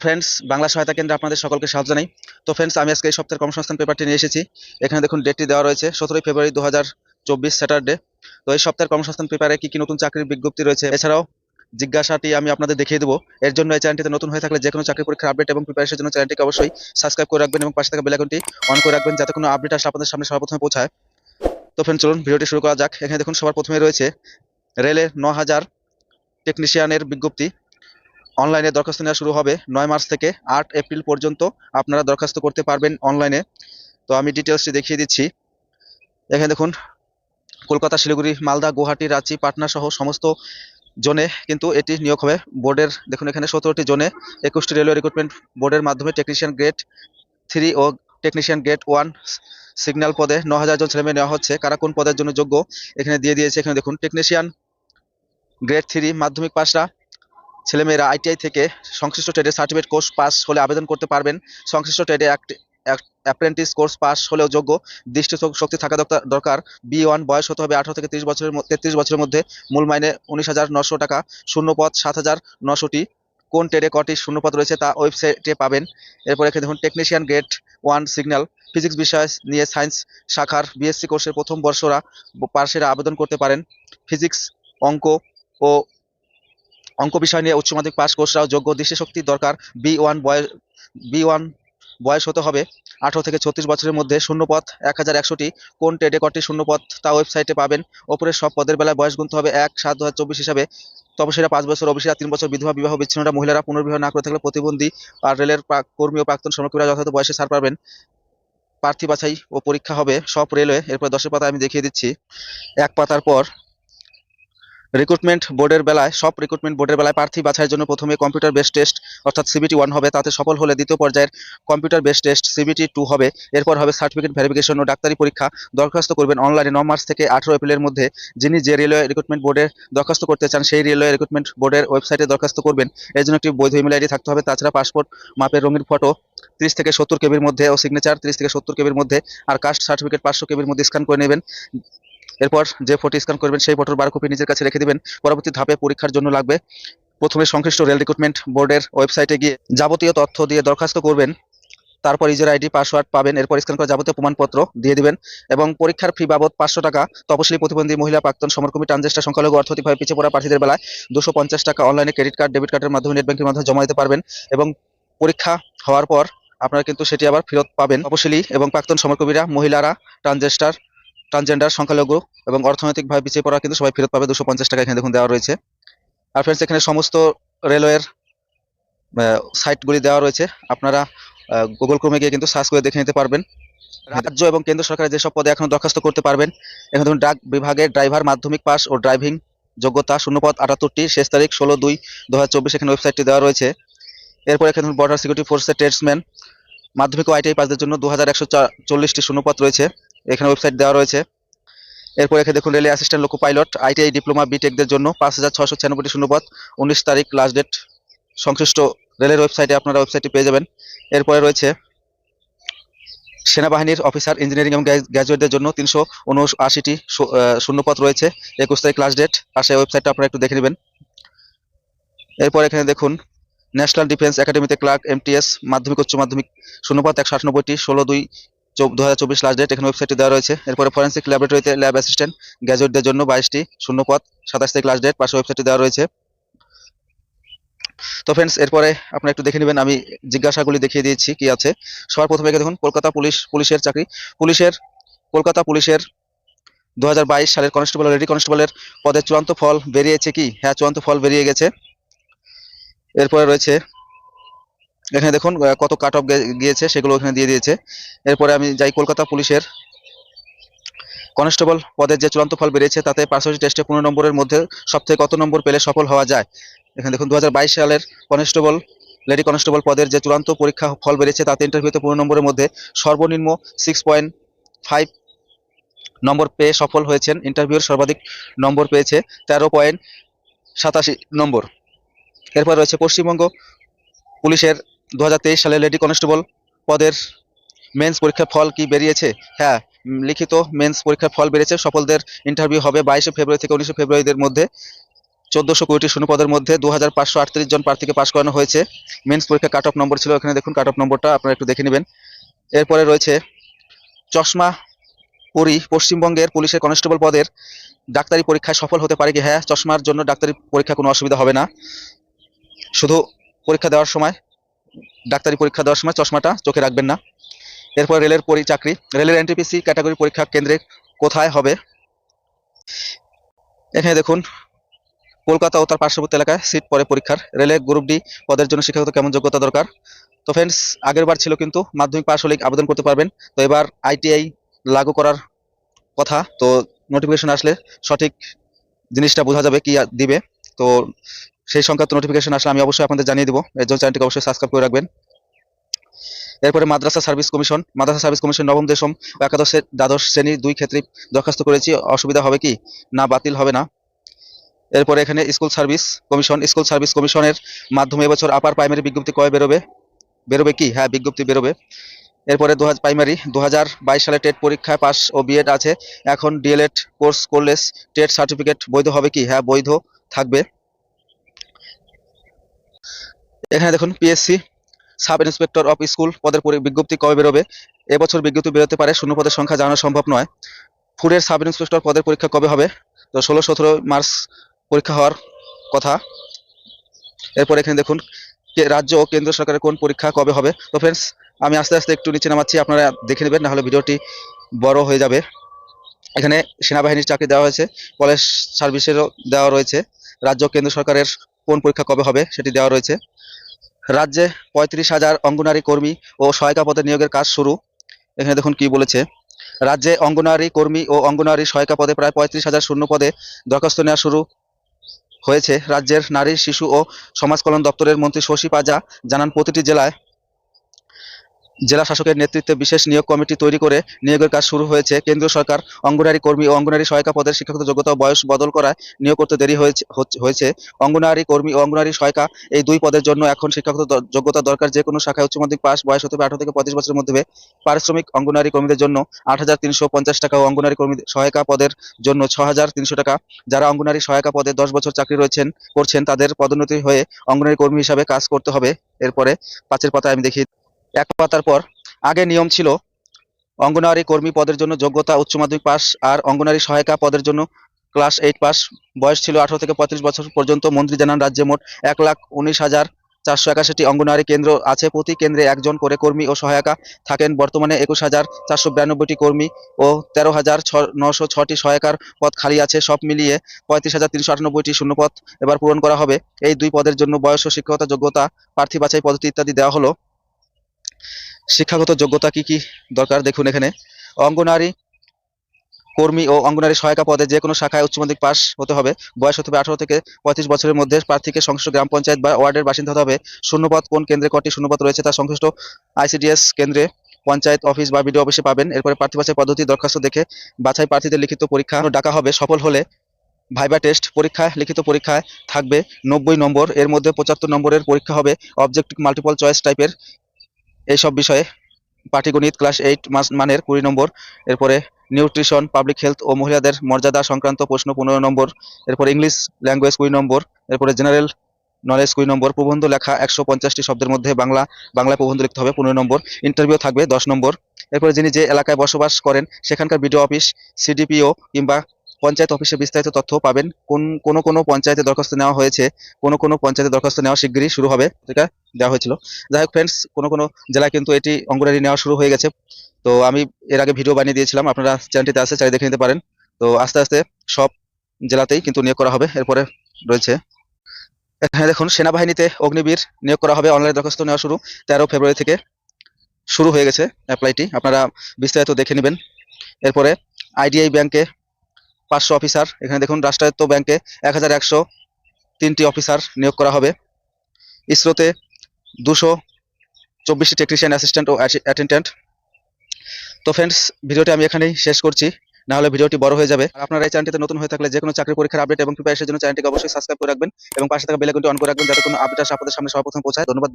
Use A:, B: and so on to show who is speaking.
A: Friends Bangla সহায়তা কেন্দ্রে আপনাদের সকলকে স্বাগত জানাই। তো ফ্রেন্ডস আমি আজকে এই সপ্তাহের কর্মসংস্থান পেপারটি নিয়ে এসেছি। এখানে দেখুন ডেটটি দেওয়া রয়েছে, সতেরোই ফেব্রুয়ারি দু হাজার চব্বিশ স্যাটারডে তো এই সপ্তাহের কর্মসংস্থান পেপারে কি কি নতুন চাকরির বিজ্ঞপ্তি রয়েছে? এছাড়াও জিজ্ঞাসাটি আমি আপনাদের দেখিয়ে দেবো। এর জন্য এই চ্যানেলটিতে নতুন হয়ে থাকলে যে কোনো চাকরি পরীক্ষার আপডেট এবং প্রিপারেশনের জন্য চ্যানেলটিকে অবশ্যই সাবস্ক্রাইব করে রাখবেন এবং পাশে থাকা বেল আইকনটি অন করে রাখবেন যাতে কোনো আপডেট আসলে আপনাদের সামনে সর্বপ্রথমে পৌঁছায়। তো ফ্রেন্ড চলুন ভিডিওটি শুরু করা যাক। এখানে দেখুন সবার প্রথমে রয়েছে রেলের ন হাজার টেকনিশিয়ানের বিজ্ঞপ্তি। অনলাইনে দরখাস্ত নেওয়া শুরু হবে নয় মার্চ থেকে আট এপ্রিল পর্যন্ত আপনারা দরখাস্ত করতে পারবেন অনলাইনে তো আমি ডিটেলসটি দেখিয়ে দিচ্ছি। এখানে দেখুন, কলকাতা, শিলিগুড়ি, মালদা, গুয়াহাটি, রাঁচি, পাটনা সহ সমস্ত জোনে কিন্তু এটি নিয়োগ হবে। বোর্ডের, দেখুন এখানে সতেরোটি জোনে, একুশটি রেলওয়ে রিক্রুটমেন্ট বোর্ডের মাধ্যমে টেকনিশিয়ান গ্রেড থ্রি ও টেকনিশিয়ান গ্রেড ওয়ান সিগন্যাল পদে ন হাজার জন ছেলেমেয়ে নেওয়া হচ্ছে। কারা কোন পদের জন্য যোগ্য? এখানে দিয়ে দিয়েছে, এখানে দেখুন টেকনিশিয়ান গ্রেড থ্রি মাধ্যমিক পাশরা। ছেলেমেয়েরা আইটিআই থেকে সংশ্লিষ্ট ট্রেডে সার্টিফিকেট কোর্স পাস হলে আবেদন করতে পারবেন। সংশ্লিষ্ট ট্রেডে অ্যাপ্রেন্টিস কোর্স পাস হলেও যোগ্য। দৃষ্টি শক্তি থাকা দরকার- বি ওয়ান বয়স হতে হবে আঠারো থেকে তিরিশ বছরের তেত্রিশ বছরের মধ্যে। মূল মাইনে উনিশ হাজার নশো টাকা। শূন্যপদ সাত হাজার নশোটি। কোন ট্রেডে কটি শূন্যপদ রয়েছে তা ওয়েবসাইটে পাবেন। এরপর এখানে দেখুন technician grade one signal physics বিষয় নিয়ে সায়েন্স শাখার বিএসসি কোর্সের প্রথম বর্ষরা পার্সেরা আবেদন করতে পারেন। ফিজিক্স অঙ্ক ও অঙ্ক বিষয় নিয়ে উচ্চ মাধ্যমিক পাস কোর্সরাও যোগ্য দৃষ্টিশক্তি দরকার। বি ওয়ান বয়স, বি ওয়ান বয়স হতে হবে। আঠারো থেকে ছত্রিশ বছরের মধ্যে শূন্যপদ এক হাজার একশোটি। কোন ট্রেডে কটি শূন্যপদ তা ওয়েবসাইটে পাবেন। ওপরের সব পদের বেলায় বয়স গুনতে হবে এক, সাত দু হিসাবে। তপসীরা পাঁচ বছর অবিসীরা তিন বছর, বিধবা, বিবাহ বিচ্ছিন্নরা মহিলারা পুনর্বিবাহ না করে থাকলে প্রতিবন্ধী আর রেলের কর্মী ও প্রাক্তন শ্রমিকরা যথাযথ বয়সে ছাড় পাবেন। প্রার্থী বাছাই ও পরীক্ষা হবে সব রেলওয়ে। এরপর দশের পাতা আমি দেখিয়ে দিচ্ছি। এক পাতার পর রিক্রুটমেন্ট বোর্ডের বেলায়, সব রিক্রুটমেন্ট বোর্ডের বেলায় প্রার্থী বাছাইয়ের জন্য প্রথমে কম্পিউটার বেস টেস্ট অর্থাৎ সিবিটি ওয়ান হবে, তাতে সফল হলে দ্বিতীয় পর্যায়ের computer base test CBT two হবে, এরপর হবে সার্টিফিকেট ভেরিফিকেশন ও ডাক্তারি পরীক্ষা। দরখাস্ত করবেন অনলাইনে ন মার্চ থেকে আঠারো এপ্রিলের মধ্যে। যিনি যে রেলওয়ে রিক্রুটমেন্ট বোর্ডে দরখাস্ত করতে চান, সেই রেলওয়ে রিক্রুটমেন্ট বোর্ডের ওয়েবসাইটে দরখাস্ত করবেন। এর জন্য একটি বৈধ ইমেল আইডি থাকতে হবে, তাছাড়া পাসপোর্ট মাপের রঙিন ফটো ত্রিশ থেকে সত্তর কেবির মধ্যে ও সিগনেচার ত্রিশ থেকে সত্তর কেবির মধ্যে, আর কাস্ট সার্টিফিকেট পাঁচশো কেবির মধ্যে স্ক্যান করে নেবেন। এরপর যে ফটো স্ক্যান করবেন, সেই ফটোর বার কপি নিজের কাছে রেখে দিবেন। পরবর্তী ধাপে পরীক্ষার জন্য লাগবে। প্রথমে সংশ্লিষ্ট রেল রিক্রুটমেন্ট বোর্ডের ওয়েবসাইটে গিয়ে যাবতীয় তথ্য দিয়ে দরখাস্ত করবেন। তারপর ইউজার আইডি পাসওয়ার্ড পাবেন। এরপর স্ক্যান করা যাবতীয় প্রমাণপত্র দিয়ে দিবেন। এবং পরীক্ষার ফি বাবদ পাঁচশো টাকা তপশিলি প্রতিবন্ধী মহিলা প্রাক্তন সমরকর্মী ট্রানজেস্টার সংখ্যালঘু অর্থনৈতিকভাবে পিছিয়ে পড়া প্রার্থীদের বেলায় দুশো পঞ্চাশ টাকা অনলাইনে ক্রেডিট কার্ড ডেবিট কার্ডের মাধ্যমে নেট ব্যাংকের মাধ্যমে জমা দিতে পারবেন। এবং পরীক্ষা হওয়ার পর আপনারা কিন্তু সেটি আবার ফেরত পাবেন তপশিলি এবং প্রাক্তন সমরকর্মীরা মহিলারা, ট্রানজেস্টার ট্রান্সজেন্ডার, সংখ্যালঘু এবং অর্থনৈতিকভাবে পিছিয়ে পড়া কিন্তু সবাই ফেরত পাবে দুশো পঞ্চাশ টাকা এখানে দেখুন দেওয়া রয়েছে। আর ফ্রেন্ডস এখানে সমস্ত রেলওয়ের সাইটগুলি দেওয়া রয়েছে। আপনারা গুগল ক্রোমে গিয়ে কিন্তু সার্চ করে দেখে নিতে পারবেন। রাজ্য এবং কেন্দ্র সরকারের যেসব পদে এখন দরখাস্ত করতে পারবেন, এখানে ধরুন ডাক বিভাগের ড্রাইভার মাধ্যমিক পাস ও ড্রাইভিং যোগ্যতা শূন্যপদ আটাত্তরটি, শেষ তারিখ ষোলো দুই দু এখানে ওয়েবসাইটটি দেওয়া রয়েছে। এরপর এখানে ধরুন বর্ডার সিকিউরিটি ফোর্সের ট্রেডসম্যান মাধ্যমিক ও আইটিআই পাসদের জন্য দু হাজার একশো চল্লিশটি শূন্যপদ রয়েছে। এখানে ওয়েবসাইট দেওয়া রয়েছে। এরপর এখানে দেখুন রেলে assistant loco pilot ITI diploma বিটেকদের জন্য পাঁচ হাজার ছশো ছিয়ানব্বইটি শূন্যপদ উনিশ তারিখ লাস্ট ডেট সংশ্লিষ্ট রেলের ওয়েবসাইটে আপনারা ওয়েবসাইটটি পেয়ে যাবেন। এরপরে রয়েছে সেনাবাহিনীর অফিসার ইঞ্জিনিয়ারিং এবং গ্র্যাজুয়েটদের জন্য তিনশো উনআশিটি শূন্যপদ রয়েছে, একুশ তারিখ লাস্ট ডেট আর সেই ওয়েবসাইটটা আপনারা একটু দেখে নেবেন। এরপর এখানে দেখুন ন্যাশনাল ডিফেন্স একাডেমিতে ক্লার্ক এমটিএস মাধ্যমিক, উচ্চ মাধ্যমিক শূন্যপদ একশো আটানব্বইটি, ষোলো দুই দু হাজার চব্বিশ লাস্ট ডেট এখানে ওয়েবসাইটে দেওয়া রয়েছে। এরপরে ফরেন্সিক ল্যাবরেটরিতে ল্যাব অ্যাসিস্ট্যান্ট গ্র্যাজুয়েটদের জন্য বাইশটি, শূন্যপদ, সাতাশ তারিখ লাস্ট ডেট পাশে ওয়েবসাইটে দেওয়া রয়েছে। তো ফ্রেন্ডস এরপরে আপনারা একটু দেখে নেবেন, আমি জিজ্ঞাসাগুলি দেখিয়ে দিয়েছি কি আছে। সবার প্রথমে দেখুন, কলকাতা পুলিশ, পুলিশের চাকরি। পুলিশের, কলকাতা পুলিশের দু হাজার বাইশ সালের কনস্টেবল লেডি কনস্টেবলের পদের চূড়ান্ত ফল বেরিয়েছে কি? হ্যাঁ চূড়ান্ত ফল বেরিয়ে গেছে। এরপরে রয়েছে এখানে দেখুন কত কাট অফ গিয়েছে, সেগুলো এখানে দিয়ে দিয়েছে। এরপরে আমি যাই কলকাতা পুলিশের। কনস্টেবল পদের যে চূড়ান্ত ফল বেরিয়েছে, তাতে পার্সোনালিটি টেস্টে পনেরো নম্বরের মধ্যে সবথেকে কত নম্বর পেলে সফল হওয়া যায়? এখানে দেখুন দু হাজার বাইশ সালের কনস্টেবল, লেডি কনস্টেবল পদের যে চূড়ান্ত পরীক্ষা ফল বেরিয়েছে, তাতে ইন্টারভিউতে পনেরো নম্বরের মধ্যে সর্বনিম্ন সিক্স পয়েন্ট ফাইভ নম্বর পেয়ে সফল হয়েছেন। ইন্টারভিউর সর্বাধিক নম্বর পেয়েছে তেরো পয়েন্ট সাতাশি নম্বর। এরপর রয়েছে পশ্চিমবঙ্গ পুলিশের দু হাজার তেইশ সালে লেডি কনস্টেবল পদের মেন্স পরীক্ষার ফল কি বেরিয়েছে? হ্যাঁ লিখিত মেন্স পরীক্ষার ফল বেরিয়েছে। সফলদের ইন্টারভিউ হবে বাইশে ফেব্রুয়ারি থেকে উনিশে ফেব্রুয়ারিদের মধ্যে। চোদ্দশো কুড়িটি পদের মধ্যে দু হাজার পাঁচশো আটত্রিশ জন প্রার্থীকে পাশ করানো হয়েছে। মেন্স পরীক্ষা কাট অফ নম্বর ছিল এখানে দেখুন কাট অফ নম্বরটা আপনারা একটু দেখে নেবেন। এরপরে রয়েছে চশমা পরি পশ্চিমবঙ্গের পুলিশের কনস্টেবল পদের ডাক্তারি পরীক্ষায় সফল হতে পারে কি? হ্যাঁ চশমার জন্য ডাক্তারি পরীক্ষা কোনো অসুবিধা হবে না। শুধু পরীক্ষা দেওয়ার সময় ডাক্তারি পরীক্ষা দেওয়ার সময় চশমাটা চোখে রাখবেন না। এরপর রেলের পরি চাকরি। রেলের এনটিপিসি ক্যাটাগরি পরীক্ষা কেন্দ্রে কোথায় হবে? এখানে দেখুন, কলকাতা ও তার পার্শ্ববর্তী এলাকায় সিট পরে পরীক্ষার। রেলে গ্রুপ ডি পদের জন্য শিক্ষাগত কেমন যোগ্যতা দরকার? তো ফ্রেন্ডস আগের বার ছিল কিন্তু মাধ্যমিক পাশ হলে আবেদন করতে পারবেন। তো এবার আইটিআই লাগু করার কথা। তো নোটিফিকেশন আসলে সঠিক জিনিসটা বোঝা যাবে কি দিবে। তো সেই সংক্রান্ত নোটিফিকেশন আসলে আমি অবশ্যই আপনাদের জানিয়ে দেবো। এর জন্য চ্যানেলটিকে অবশ্যই সাবস্ক্রাইব করে রাখবেন। এরপরে মাদ্রাসা সার্ভিস কমিশন মাদ্রাসা সার্ভিস কমিশন নবম, দশম ও একাদশ দ্বাদশ শ্রেণির দুই ক্ষেত্রে দরখাস্ত করেছি। অসুবিধা হবে কি? না, বাতিল হবে না। এরপরে এখানে school service commission school service কমিশনের মাধ্যমে এবছর আপার প্রাইমারি বিজ্ঞপ্তি কয় বেরোবে? বেরোবে কি? হ্যাঁ বিজ্ঞপ্তি বেরোবে। এরপরে দু হাজার প্রাইমারি দু হাজার বাইশ সালে টেট পরীক্ষায় পাস ও বিএড আছে। এখন ডিএলএড কোর্স করলে টেট সার্টিফিকেট বৈধ হবে কি? হ্যাঁ বৈধ থাকবে। এখানে দেখুন PSC sub inspector of school পদের বিজ্ঞপ্তি কবে বেরোবে? এবছর বিজ্ঞপ্তি বেরোতে পারে, শূন্য পদের সংখ্যা জানানো সম্ভব নয়। ফুডের সাব ইন্সপেক্টর পদের পরীক্ষা কবে হবে? তো ষোলো, সতেরো মার্চ পরীক্ষা হওয়ার কথা। এরপর এখানে দেখুন রাজ্য ও কেন্দ্র সরকারের কোন পরীক্ষা কবে হবে? তো ফ্রেন্ডস আমি আস্তে আস্তে একটু নিচে নামাচ্ছি, আপনারা দেখে নেবেন, নাহলে ভিডিওটি বড় হয়ে যাবে। এখানে সেনাবাহিনীর চাকরি দেওয়া হয়েছে, কলেজ সার্ভিসেরও দেওয়া রয়েছে। রাজ্য কেন্দ্র সরকারের কোন পরীক্ষা কবে হবে সেটি দেওয়া রয়েছে। রাজ্যে পঁয়ত্রিশ হাজার অঙ্গনারী কর্মী ও সহায়িকা পদে নিয়োগের কাজ শুরু। এখানে দেখুন কি বলেছে। রাজ্যে অঙ্গনারী কর্মী ও অঙ্গনারী সহায়িকা পদে প্রায় পঁয়ত্রিশ হাজার শূন্য পদে দরখাস্ত নেওয়া শুরু হয়েছে। রাজ্যের নারী, শিশু ও সমাজ কল্যাণ দপ্তরের মন্ত্রী শশী পাজা জানান, প্রতিটি জেলায় জেলা শাসকের নেতৃত্বে বিশেষ নিয়োগ কমিটি তৈরি করে নিয়োগের কাজ শুরু হয়েছে। কেন্দ্রীয় সরকার, অঙ্গনারী কর্মী ও অঙ্গনারী সহায়িকা পদের শিক্ষাগত যোগ্যতা বয়স বদল করায় নিয়োগ করতে দেরি হয়েছে অঙ্গনারী কর্মী ও অঙ্গনারী সহায়িকা এই দুই পদের জন্য এখন শিক্ষাগত যোগ্যতা দরকার যে কোনো শাখায় উচ্চ মাধ্যমিক পাস, বয়স হতে হবে আঠারো থেকে পঁচিশ বছরের মধ্যে। পারিশ্রমিক অঙ্গনারী কর্মীদের জন্য আট হাজার তিনশো পঞ্চাশ টাকা ও অঙ্গনারী কর্মী সহায়িকা পদের জন্য ছ হাজার তিনশো টাকা। যারা অঙ্গনারী সহায়িকা পদে দশ বছর চাকরি রয়েছেন, করছেন, তাদের পদোন্নতি হয়ে অঙ্গনারী কর্মী হিসাবে কাজ করতে হবে। এরপরে পাঁচের পাতায় আমি দেখি এক পাতার পর, আগে নিয়ম ছিল অঙ্গনওয়াড়ি কর্মী পদের জন্য যোগ্যতা উচ্চ মাধ্যমিক পাস আর অঙ্গনওয়াড়ি সহায়িকা পদের জন্য ক্লাস এইট পাস। বয়স ছিল আঠারো থেকে পঁয়ত্রিশ বছর পর্যন্ত। মন্ত্রী জানান, রাজ্যে মোট এক লাখ উনিশ হাজার চারশো একাশিটি অঙ্গনওয়াড়ি কেন্দ্র আছে। প্রতি কেন্দ্রে একজন করে কর্মী ও সহায়িকা থাকেন। বর্তমানে একুশ হাজার চারশো বিরানব্বইটি কর্মী ও তেরো হাজার ছ নশো ছটি সহায়িকার পদ খালি আছে। সব মিলিয়ে পঁয়ত্রিশ হাজার তিনশো আটানব্বইটি শূন্য পদ এবার পূরণ করা হবে। এই দুই পদের জন্য বয়স ও শিক্ষকতা যোগ্যতা, প্রার্থী বাছাই পদ্ধতি ইত্যাদি দেওয়া হলো। শিক্ষাগত যোগ্যতা কি কি দরকার? দেখুন এখানে। অঙ্গনারী কর্মী ও অঙ্গনারী সহায়িকা পদে যে কোনো শাখায় উচ্চ মাধ্যমিক পাস হতে হবে। বয়স হতে হবে আঠারো থেকে পঁয়ত্রিশ বছরের মধ্যে। প্রার্থীকে সংশ্লিষ্ট গ্রাম পঞ্চায়েত বা ওয়ার্ডের বাসিন্দা হতে হবে। শূন্যপদ কোন কেন্দ্রে কটি শূন্যপদ রয়েছে তা সংশ্লিষ্ট আইসিডিএস কেন্দ্রে পঞ্চায়েত অফিস বা বিডিও অফিসে পাবেন। এরপরে প্রার্থী বাছাই পদ্ধতি দরখাস্ত দেখে বাছাই প্রার্থীদের লিখিত পরীক্ষা ডাকা হবে। সফল হলে ভাইবা টেস্ট পরীক্ষায় লিখিত পরীক্ষায় থাকবে নব্বই নম্বর। এর মধ্যে পঁচাত্তর নম্বরের পরীক্ষা হবে। অবজেক্টিভ মাল্টিপল চয়েস টাইপের এইসব বিষয়ে পাটিগণিত ক্লাস এইট মানের কুড়ি নম্বর, এরপরে নিউট্রিশন পাবলিক হেলথ ও মহিলাদের মর্যাদা সংক্রান্ত প্রশ্ন পনেরো নম্বর, এরপর ইংলিশ ল্যাঙ্গুয়েজ কুড়ি নম্বর, এরপরে জেনারেল নলেজ কুড়ি নম্বর, প্রবন্ধ লেখা একশো পঞ্চাশটি শব্দের মধ্যে বাংলা, বাংলায় প্রবন্ধ লিখতে হবে পনেরো নম্বর ইন্টারভিউ থাকবে দশ নম্বর, এরপরে যিনি যে এলাকায় বসবাস করেন, সেখানকার বিডিও অফিস সিডিপিও কিংবা পঞ্চায়েত অফিসে বিস্তারিত তথ্য পাবেন। কোন কোন কোন পঞ্চায়েতে দরখাস্ত নেওয়া হয়েছে, কোন কোন পঞ্চায়েতে দরখাস্ত নেওয়া শিগগিরই শুরু হবে, এটা দেওয়া হয়েছিল। যাই হোক ফ্রেন্ডস কোন কোন জেলায় কিন্তু এটি অঙ্গনারী নেওয়া শুরু হয়ে গেছে। তো আমি এর আগে ভিডিও বানিয়ে দিয়েছিলাম, আপনারা চ্যানেলটিতে আছে চাই দেখে নিতে পারেন। তো আস্তে আস্তে সব জেলাতেই কিন্তু নিয়োগ করা হবে, এরপরে রয়েছে। এখানে দেখুন, সেনাবাহিনীতে অগ্নিবীর নিয়োগ করা হবে অনলাইন দরখাস্ত নেওয়া শুরু, তেরো ফেব্রুয়ারি থেকে শুরু হয়ে গেছে অ্যাপ্লাইটি আপনারা বিস্তারিত দেখে নেবেন। এরপরে আইডিআই ব্যাংকে পাঁচশো অফিসার। এখানে দেখুন, রাষ্ট্রায়ত্ত ব্যাংকে এক হাজার একশো তিনটি অফিসার নিয়োগ করা হবে। ইসরোতে দুশো চব্বিশটি টেকনিশিয়ান অ্যাসিস্ট্যান্ট ও অ্যাটেন্ডেন্ট তো ফ্রেন্ডস ভিডিওটি আমি এখানেই শেষ করছি। না হলে ভিডিওটি বড় হয়ে যাবে। আপনারা এই চ্যানেলটিতে নতুন হয়ে থাকলে যে কোনো চাকরি পরীক্ষার আপডেট এবং প্রিপারেশনের জন্য চ্যানেলটিকে অবশ্যই সাবস্ক্রাইব করে রাখবেন এবং পাশে থাকা বেল আইকনটি অন করে রাখবেন যাতে কোনো আপডেট আপনাদের সামনে সর্বপ্রথম পৌঁছায়। ধন্যবাদ